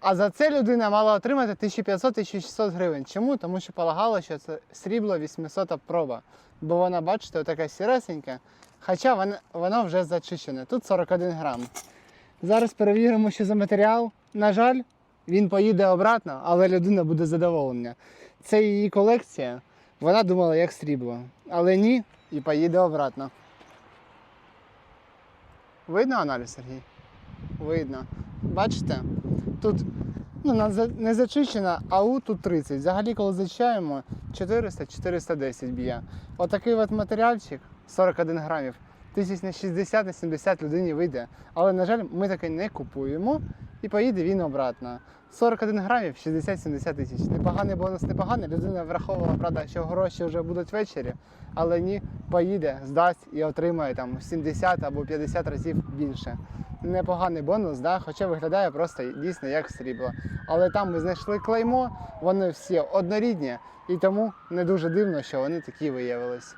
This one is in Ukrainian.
А за це людина мала отримати 1500-1600 гривень. Чому? Тому що полагало, що це срібло 800 проба. Бо вона, бачите, така сіресенька, хоча вона, вона вже зачищена. Тут 41 грам. Зараз перевіримо, що за матеріал. На жаль, він поїде обратно, але людина буде задоволена. Це її колекція. Вона думала, як срібло. Але ні, і поїде обратно. Видно аналіз, Сергій? Видно. Бачите? Тут ну, не зачищена, а у тут 30. Взагалі, коли зачищаємо, 400-410 б'є. Отакий от матеріальчик 41 грамів. Тисяч на 60 на 70 людині вийде. Але, на жаль, ми таке не купуємо і поїде він обратно. 41 грамів 60-70 тисяч. Непоганий бонус, непоганий. Людина враховувала, правда, що гроші вже будуть ввечері, але ні, поїде, здасть і отримає там 70 або 50 разів більше. Непоганий бонус, да? хоча виглядає просто дійсно як срібло. Але там ми знайшли клеймо, вони всі однорідні, і тому не дуже дивно, що вони такі виявились.